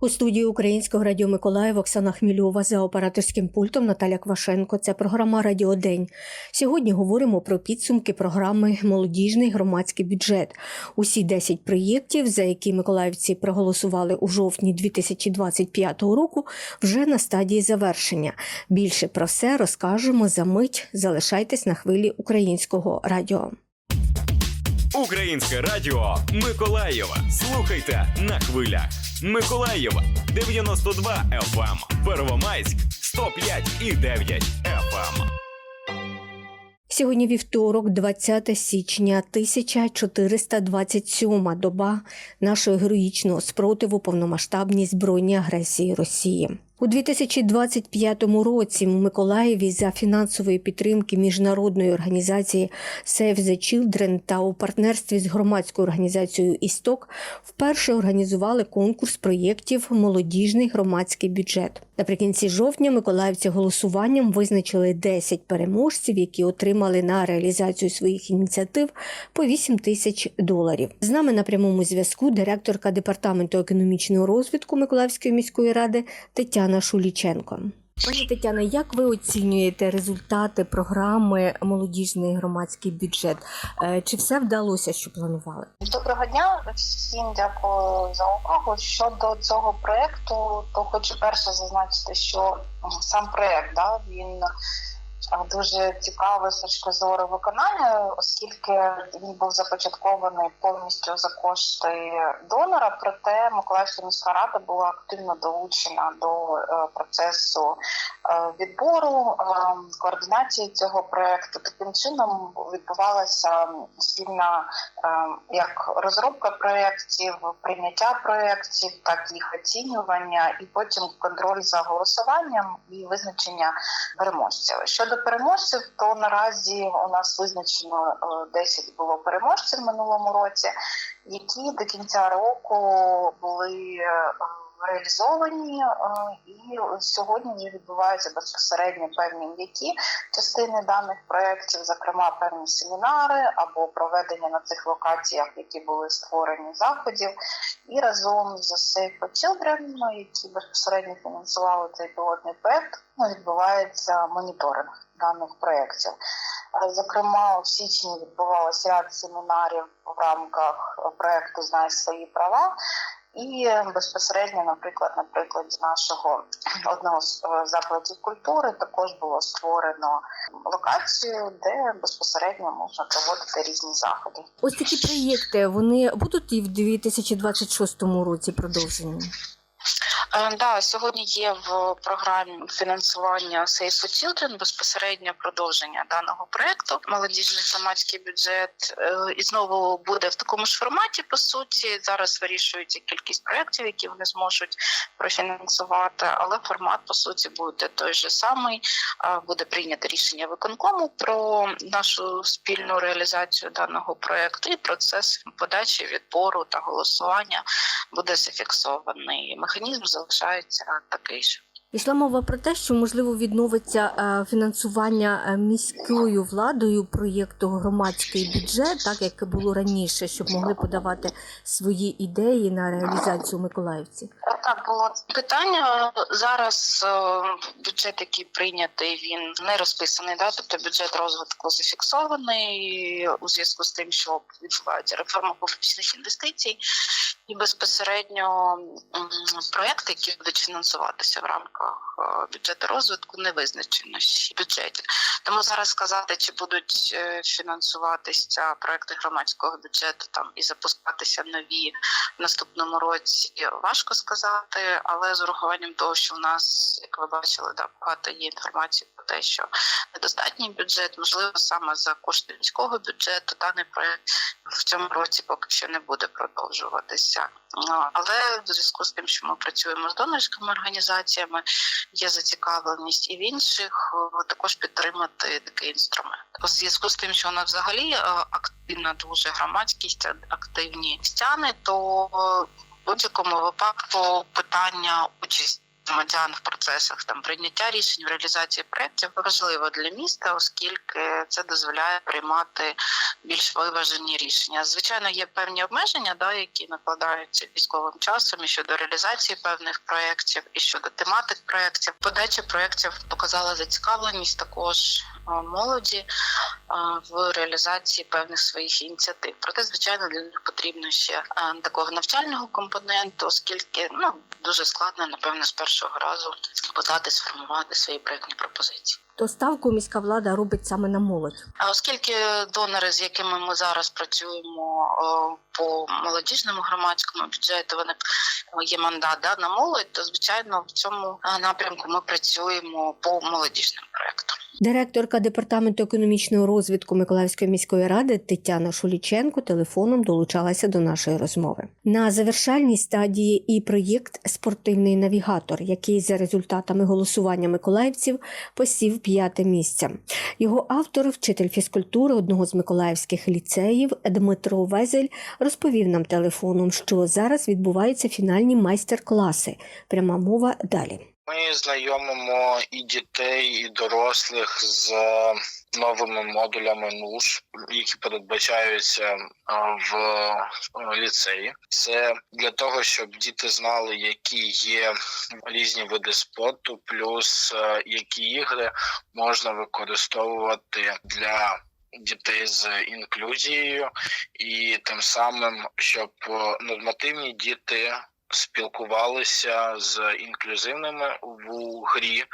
У студії Українського радіо Миколаїв Оксана Хмільова за операторським пультом Наталя Квашенко. Це програма Радіодень. Сьогодні говоримо про підсумки програми Молодіжний громадський бюджет. Усі 10 проєктів, за які миколаївці проголосували у жовтні 2025 року, вже на стадії завершення. Більше про все розкажемо за мить. Залишайтесь на хвилі українського радіо. Українське радіо Миколаєва. Слухайте на хвилях. Миколаєва 92 FM, Первомайськ 105 і 9 FM. Сьогодні вівторок, 20 січня, 1427 доба нашого героїчного спротиву повномасштабній збройній агресії Росії. У 2025 році в Миколаєві за фінансової підтримки міжнародної організації Save the Children та у партнерстві з громадською організацією Істок вперше організували конкурс проєктів Молодіжний громадський бюджет. Наприкінці жовтня миколаївці голосуванням визначили 10 переможців, які отримали на реалізацію своїх ініціатив по 8 тисяч доларів. З нами на прямому зв'язку директорка департаменту економічного розвитку Миколаївської міської ради Тетяна Шуліченко. Пані Тетяна, як ви оцінюєте результати програми Молодіжний громадський бюджет? Е, Чи все вдалося, що планували? Доброго дня, всім дякую за увагу. Щодо цього проекту, то хочу перше зазначити, що сам проект да, він дуже цікавий з точки зору виконання, оскільки він був започаткований повністю за кошти донора. Проте Миколаївська міська рада була активно долучена до е, процесу відбору, е, координації цього проекту. Таким чином відбувалася спільна е, як розробка проєктів, прийняття проєктів, так їх оцінювання, і потім контроль за голосуванням і визначення переможців. Щодо переможців, то наразі у нас визначено е, 10 було переможців в минулому році, які до кінця року були. Реалізовані е, і сьогодні відбуваються безпосередньо певні м'які частини даних проєктів, зокрема певні семінари або проведення на цих локаціях, які були створені заходів, і разом з Save for Children, ну, які безпосередньо фінансували цей пілотний проект, ну, відбувається моніторинг даних проєктів. Е, Зокрема, в січні відбувався ряд семінарів в рамках проекту Знай свої права. І безпосередньо, наприклад, на прикладі нашого одного з е, закладів культури також було створено локацію, де безпосередньо можна проводити різні заходи. Ось такі проєкти вони будуть і в 2026 році продовжені. Е, Да, сьогодні є в програмі фінансування Save for Children безпосередньо продовження даного проекту. Молодіжний громадський бюджет е, і знову буде в такому ж форматі. По суті, зараз вирішується кількість проєктів, які вони зможуть профінансувати, але формат по суті буде той же самий. Е, Буде прийнято рішення виконкому про нашу спільну реалізацію даного проекту і процес подачі відбору та голосування буде зафіксований. Механізм залишається такий ж. Ішла мова про те, що можливо відновиться е, фінансування е, міською владою проєкту громадський бюджет, так як було раніше, щоб могли подавати свої ідеї на реалізацію миколаївці. Так було питання зараз. е, Бюджет, який прийнятий, він не розписаний. Да? Тобто бюджет розвитку зафіксований у зв'язку з тим, що відбувається реформа публічних інвестицій, і безпосередньо проекти, які будуть фінансуватися в рамках бюджету розвитку, не визначено бюджеті. Тому зараз сказати, чи будуть е, фінансуватися проекти громадського бюджету там і запускатися нові в наступному році, важко сказати, але з урахуванням того, що в нас, як ви бачили, да, багато є інформації про те, що недостатній бюджет, можливо, саме за кошти міського бюджету даний проект в цьому році поки що не буде продовжуватися. Ну, Але в зв'язку з тим, що ми працюємо з донорськими організаціями, є зацікавленість і в інших е, також підтримати такий інструмент. У зв'язку з тим, що вона взагалі е, активна дуже громадськість, активні стяни, то е, в будь-якому випадку питання участі громадян в процесах там прийняття рішень в реалізації проєктів важливо для міста, оскільки це дозволяє приймати більш виважені рішення. Звичайно, є певні обмеження, да, які накладаються військовим часом і щодо реалізації певних проєктів, і щодо тематик проєктів. Подача проєктів показала зацікавленість також е, молоді е, в реалізації певних своїх ініціатив. Проте, звичайно, для них потрібно ще е, такого навчального компоненту, оскільки ну дуже складно, напевно, з першого разу подати сформувати свої проєктні пропозиції. То ставку міська влада робить саме на молодь. А оскільки донори, з якими ми зараз працюємо по молодіжному громадському бюджету, вони е, є мандат да, на молодь, то звичайно в цьому е, напрямку ми працюємо по молодіжним проектам. Директорка департаменту економічного розвитку Миколаївської міської ради Тетяна Шуліченко телефоном долучалася до нашої розмови. На завершальній стадії і проєкт Спортивний навігатор, який за результатами голосування миколаївців посів п'яте місце. Його автор, вчитель фізкультури одного з миколаївських ліцеїв Дмитро Везель, розповів нам телефоном, що зараз відбуваються фінальні майстер-класи. Пряма мова далі. Ми знайомимо і дітей, і дорослих з новими модулями НУШ, які передбачаються в ліцеї. Це для того, щоб діти знали, які є різні види спорту, плюс які ігри можна використовувати для. Дітей з інклюзією, і тим самим, щоб нормативні діти спілкувалися з інклюзивними в грі.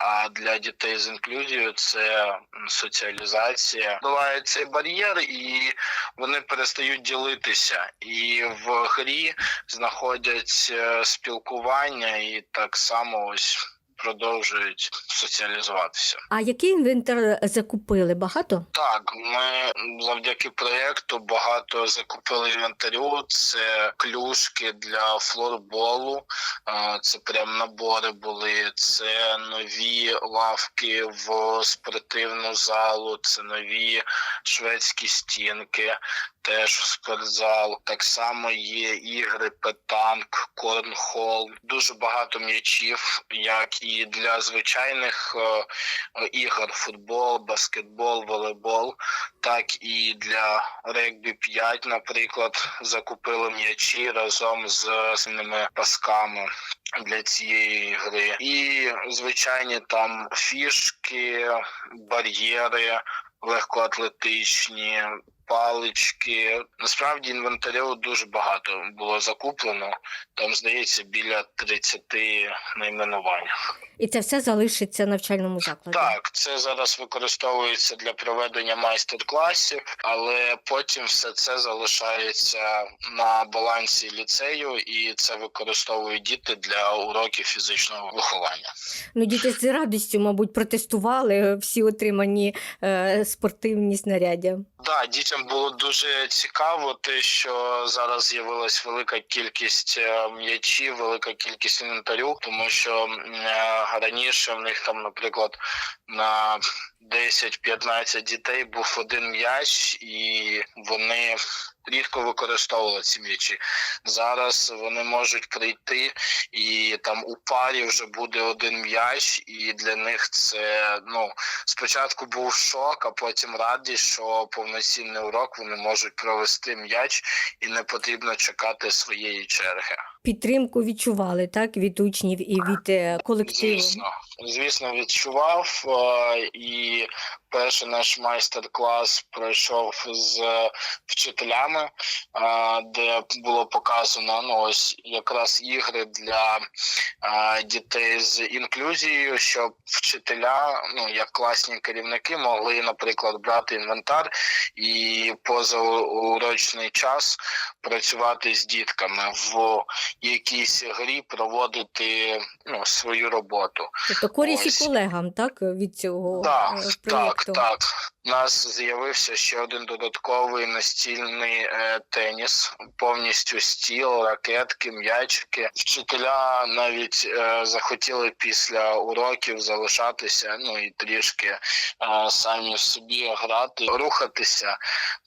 А для дітей з інклюзією це соціалізація. Буває цей бар'єр, і вони перестають ділитися. І в грі знаходять е, спілкування, і так само ось продовжують соціалізуватися. А який інвентар закупили? Багато? Так, ми завдяки проєкту багато закупили інвентарю. Це клюшки для флорболу, е, це прям набори були. Це нові лавки в спортивну залу, це нові шведські стінки. Теж в спортзал. Так само є ігри, петанк, корнхол. Дуже багато м'ячів, як і для звичайних е, ігор: футбол, баскетбол, волейбол, так і для регбі 5, наприклад, закупили м'ячі разом з сильними пасками для цієї гри. І звичайні там фішки, бар'єри легкоатлетичні. Палички насправді інвентарю дуже багато було закуплено. Там здається біля 30 найменувань. І це все залишиться навчальному закладі. Так, це зараз використовується для проведення майстер-класів, але потім все це залишається на балансі ліцею, і це використовують діти для уроків фізичного виховання. Ну, діти з радістю, мабуть, протестували всі отримані е, спортивні знаряддя. Да, дітям було дуже цікаво, те, що зараз з'явилась велика кількість е, м'ячів, велика кількість інвентарю, тому що е, раніше в них там, наприклад, на 10-15 дітей був один м'яч, і вони рідко використовували ці м'ячі. Зараз вони можуть прийти, і там у парі вже буде один м'яч, і для них це ну спочатку був шок, а потім радість, що повноцінний урок вони можуть провести м'яч, і не потрібно чекати своєї черги. Підтримку відчували так від учнів і від е, колективу. Звісно, звісно, відчував. е, І перший наш майстер-клас пройшов з вчителями, е, де було показано ну ось якраз ігри для е, дітей з інклюзією, щоб вчителя, ну як класні керівники, могли, наприклад, брати інвентар і поза урочний час працювати з дітками в якійсь грі проводити ну, свою роботу. Тобто користь і колегам, так, від цього Так, е, так, так. У нас з'явився ще один додатковий настільний е, теніс, повністю стіл, ракетки, м'ячики. Вчителя навіть е, захотіли після уроків залишатися, ну і трішки е, самі в собі грати, рухатися,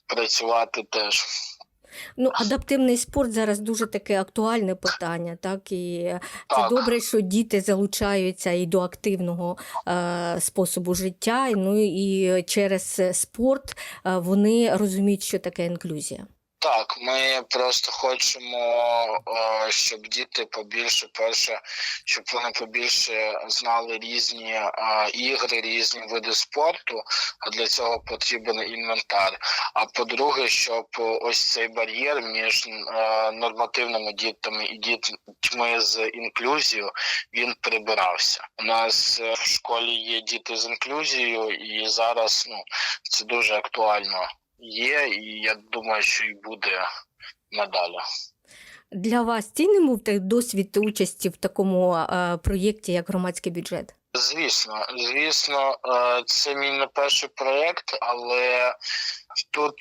працювати теж. Ну, адаптивний спорт зараз дуже таке актуальне питання, так і це Так. добре, що діти залучаються і до активного е, способу життя. Ну і через спорт е, вони розуміють, що таке інклюзія. Так, ми просто хочемо, е, щоб діти побільше, перше, щоб вони побільше знали різні е, ігри, різні види спорту. А для цього потрібен інвентар. А по-друге, щоб ось цей бар'єр між е, нормативними дітьми і дітьми з інклюзією він прибирався. У нас в школі є діти з інклюзією, і зараз ну це дуже актуально є, і я думаю, що і буде надалі. Для вас цінним був досвід участі в такому е, проєкті, як громадський бюджет? Звісно, звісно, е, це мій не перший проєкт, але тут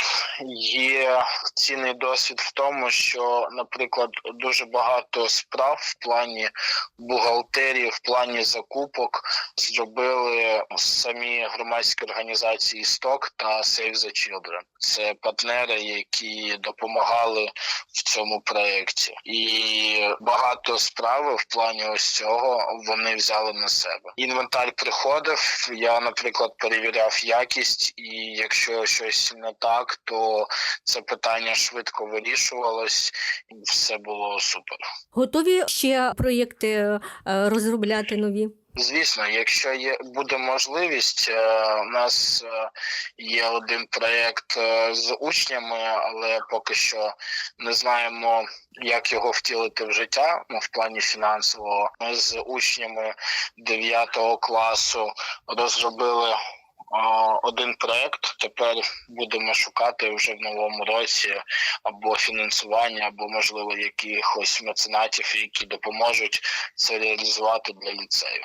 є цінний досвід в тому, що, наприклад, дуже багато справ в плані бухгалтерії, в плані закупок зробили самі громадські організації СТОК та Save the Children. Це партнери, які допомагали в цьому проєкті, і багато справи в плані ось цього вони взяли на себе. Інвентар приходив. Я, наприклад, перевіряв якість, і якщо щось не так, то це питання швидко вирішувалось, і все було супер. Готові ще проєкти е, розробляти нові? Звісно, якщо є буде можливість, е, у нас е, є один проєкт з учнями, але поки що не знаємо, як його втілити в життя ну, в плані фінансового. Ми з учнями 9 класу розробили один проєкт. Тепер будемо шукати вже в новому році або фінансування, або можливо якихось меценатів, які допоможуть це реалізувати для ліцею.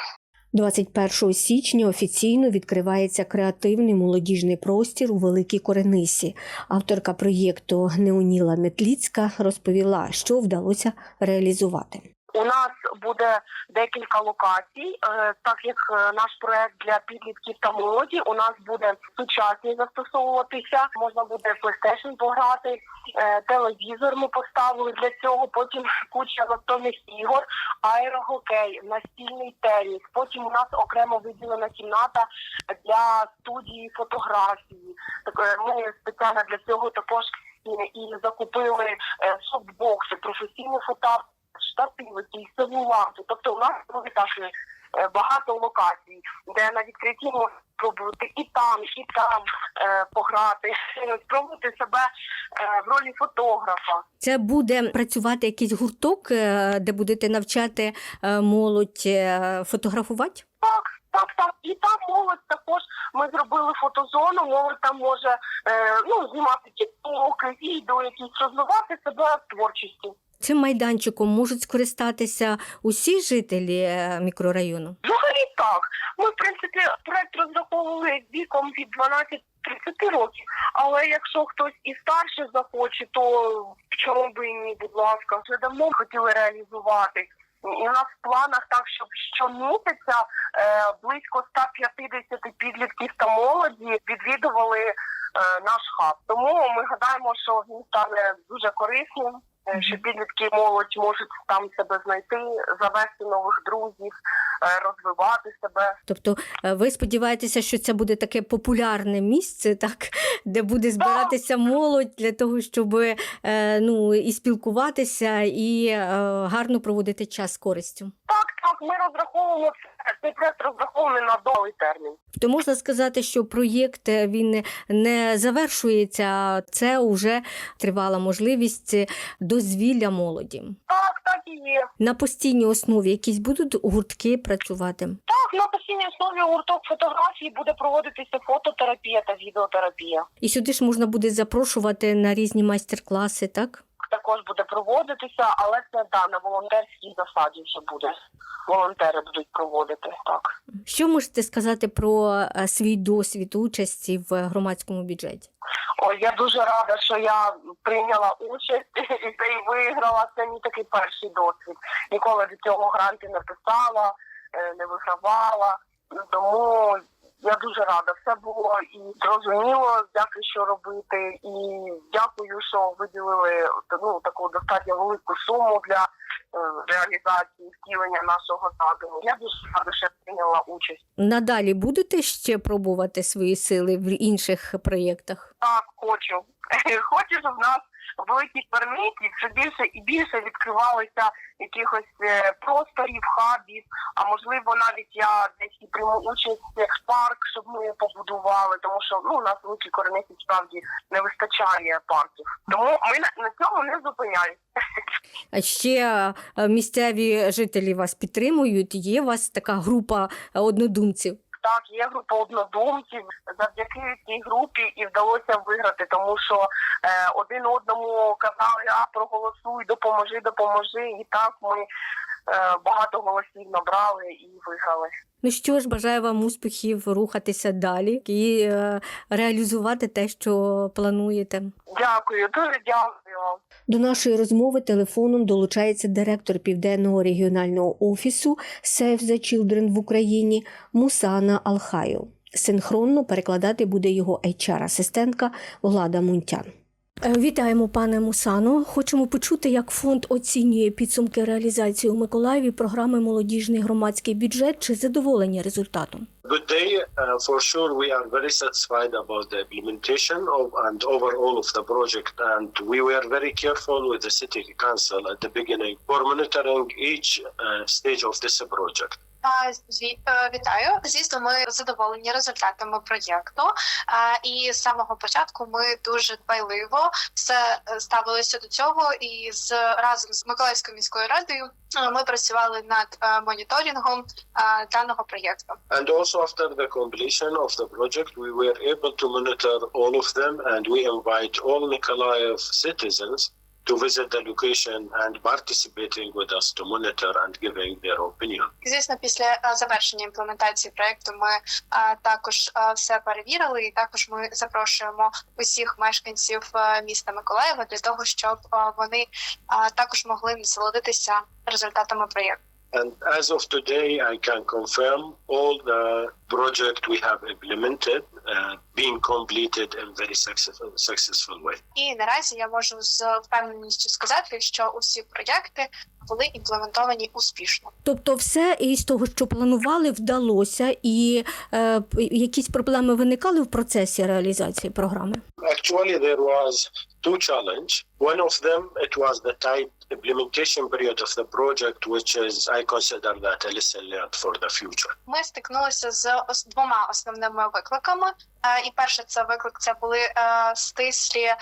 21 січня офіційно відкривається креативний молодіжний простір у Великій Коренисі. Авторка проєкту Неоніла Метліцька розповіла, що вдалося реалізувати. У нас буде декілька локацій, Е, так як е, наш проект для підлітків та молоді. У нас буде сучасність застосовуватися. Можна буде PlayStation пограти, е, телевізор ми поставили для цього. Потім куча настольних ігор, аерогокей, настільний теніс. Потім у нас окремо виділена кімната для студії фотографії. Так ми спеціально для цього також і, закупили софтбокси, професійні фото штативи, целуланти. Тобто у нас буде так е, багато локацій, де на відкритті можна спробувати і там, і там е, пограти, спробувати себе е, в ролі фотографа. Це буде працювати якийсь гурток, е, де будете навчати е, молодь фотографувати? Так, так, так. І там молодь також ми зробили фотозону. Молодь там може е, ну знімати тіктоки, відео, якісь розвивати себе в творчості. Цим майданчиком можуть скористатися усі жителі е, мікрорайону. Взагалі так. Ми, в принципі, проект розраховували віком від 12-30 років. Але якщо хтось і старше захоче, то чому би ні, будь ласка, вже давно хотіли реалізувати. І у нас в планах так, щоб щомісяця е, близько 150 підлітків та молоді відвідували е, наш хаб. Тому ми гадаємо, що він стане дуже корисним. Що підлітки і молодь можуть там себе знайти, завести нових друзів, е, розвивати себе. Тобто е, ви сподіваєтеся, що це буде таке популярне місце, так, де буде збиратися молодь для того, щоб е, ну, і спілкуватися, і гарно проводити час з користю. Так, ми розраховуємо. Цей проект розрахований на довгий термін. То можна сказати, що проєкт е, він не завершується, а це вже тривала можливість дозвілля молоді. Так, так і є. На постійній основі якісь будуть гуртки працювати. Так, на постійній основі гурток фотографії буде проводитися фототерапія та відеотерапія. І сюди ж можна буде запрошувати на різні майстер-класи, так? Також буде проводитися, але це да, на волонтерській засаді вже буде. Волонтери будуть проводити так. Що можете сказати про е, свій досвід участі в громадському бюджеті? Ой, я дуже рада, що я прийняла участь і це і виграла. Це мій такий перший досвід. Ніколи до цього гранти не писала, е, не вигравала. Тому Я дуже рада. Все було і зрозуміло, дякую, що робити, і дякую, що виділили ну таку достатньо велику суму для е, реалізації втілення нашого задуму. Я дуже рада, що прийняла участь. Надалі будете ще пробувати свої сили в інших проєктах? Так, хочу. Хочу, щоб нас великій перміті все більше і більше відкривалося якихось е, просторів, хабів. А можливо, навіть я десь і прийму участь в парк, щоб ми побудували, тому що ну у нас в великій корениці справді не вистачає парків. Тому ми на, цьому не зупиняємося. Ще е, місцеві жителі вас підтримують. Є у вас така група е, однодумців. Так, є група однодумців. Завдяки цій групі і вдалося виграти, тому що е, один одному казали, а проголосуй, допоможи, допоможи. І так ми багато голосів набрали і виграли. Ну що ж, бажаю вам успіхів рухатися далі і е, реалізувати те, що плануєте. Дякую, дуже дякую вам. До нашої розмови телефоном долучається директор Південного регіонального офісу Save the Children в Україні Мусана Алхаю. Синхронно перекладати буде його HR-асистентка Влада Мунтян. Е, Вітаємо, пане Мусано. Хочемо почути, як фонд оцінює підсумки реалізації у Миколаєві програми Молодіжний громадський бюджет чи задоволення результатом. Good day. Uh, for sure, we are very satisfied about the implementation of and overall of the project, and we were very careful with the city council at the beginning for monitoring each uh, stage of this project. Е, Вітаю. Звісно, ми задоволені результатами проєкту. І з самого початку ми дуже дбайливо все е, ставилися до цього. І з разом з Миколаївською міською радою е, ми працювали над моніторингом даного проєкту. And also after the completion of the project, we were able to monitor all of them, and we invite all Nikolaev citizens to visit the location and participating with us to monitor and giving their opinion. Звісно, після е, завершення імплементації проекту ми е, також е, все перевірили, і також ми запрошуємо усіх мешканців міста Миколаєва для того, щоб вони також могли насолодитися результатами проєкту. And as of today, I can confirm all the project we have implemented uh, being completed in very successful, successful way. І наразі я можу з впевненістю сказати, що усі проєкти були імплементовані успішно. Тобто, все із того, що планували, вдалося, і е, п- якісь проблеми виникали в процесі реалізації програми. Actually, there was two challenge. One of them, it was the tight implementation period of the project, which is, I consider that a lesson learned for the future. Ми стикнулися з двома основними викликами. Е, І перше, це виклик це були е, стислі е,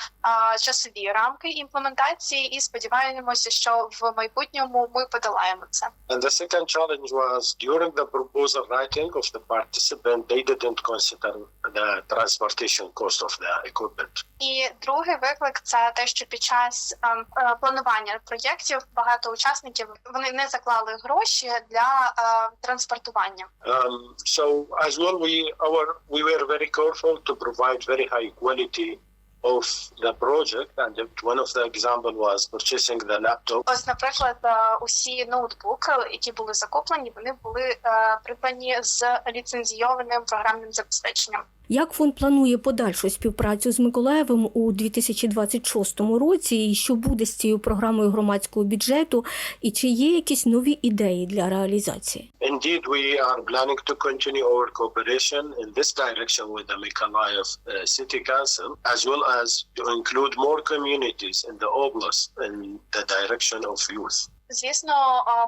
часові рамки імплементації, і сподіваємося, що в майбутньому ми подолаємо це. And the second challenge was during the proposal writing of the participant, they didn't consider the transportation cost of the equipment. І другий виклик це те, що під час ем, е, планування проєктів багато учасників вони не заклали гроші для е, транспортування. Um, so as well, we our we were very careful to provide very high quality of the project, and one of the example was purchasing the laptop. Ось, наприклад, е, усі ноутбуки, які були закуплені, вони були е, придбані з ліцензійованим програмним забезпеченням. Як фонд планує подальшу співпрацю з Миколаєвим у 2026 році, і що буде з цією програмою громадського бюджету, і чи є якісь нові ідеї для реалізації? Indeed, we are planning to continue our cooperation in this direction with the Mykolaiv uh, City Council, as well as to include more communities in the oblast in the direction of youth. Звісно,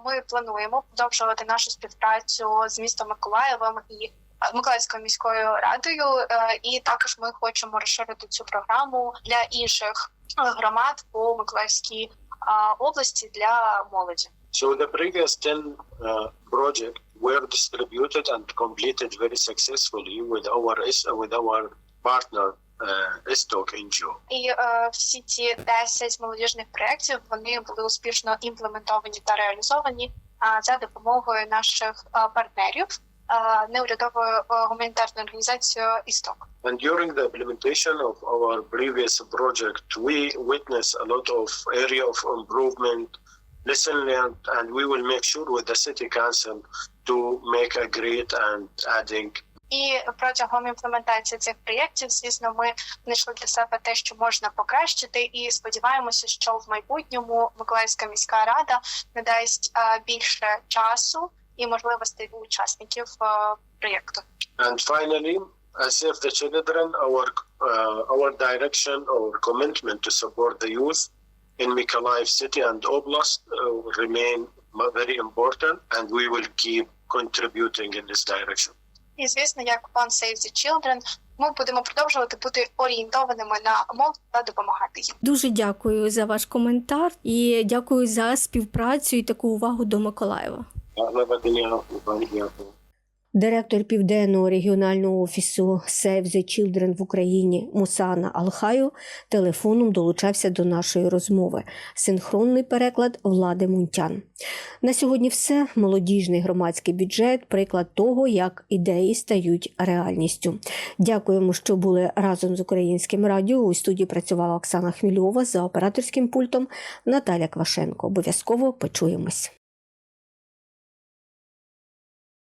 ми плануємо продовжувати нашу співпрацю з містом Миколаєвом і Миколаївською міською радою. е, І також ми хочемо розширити цю програму для інших е, громад по Миколаївській е, області для молоді. So the previous 10 uh, projects were distributed and completed very successfully with our with our partner uh, Estok NGO. І е, всі ці 10 молодіжних проєктів вони були успішно імплементовані та реалізовані е, за допомогою наших партнерів неурядовою гуманітарною організацією Істок. And during the implementation of our previous project, we witnessed a lot of area of improvement, lesson learned, and we will make sure with the city council to make a great and adding І протягом імплементації цих проєктів, звісно, ми знайшли для себе те, що можна покращити, і сподіваємося, що в майбутньому Миколаївська міська рада надасть більше часу і можливостей для учасників е, проєкту. And finally, as Save the Children, our uh, our direction, our commitment to support the youth in Mykolaiv City and Oblast uh, remain very important, and we will keep contributing in this direction. І звісно, як One Save the Children, ми будемо продовжувати бути орієнтованими на молодь та допомагати їм. Дуже дякую за ваш коментар і дякую за співпрацю і таку увагу до Миколаєва. Директор південного регіонального офісу Save the Children в Україні Мусана Алхаю телефоном долучався до нашої розмови. Синхронний переклад Влади Мунтян. На сьогодні все. Молодіжний громадський бюджет приклад того, як ідеї стають реальністю. Дякуємо, що були разом з українським радіо. У студії працювала Оксана Хмільова за операторським пультом Наталя Квашенко. Обов'язково почуємось.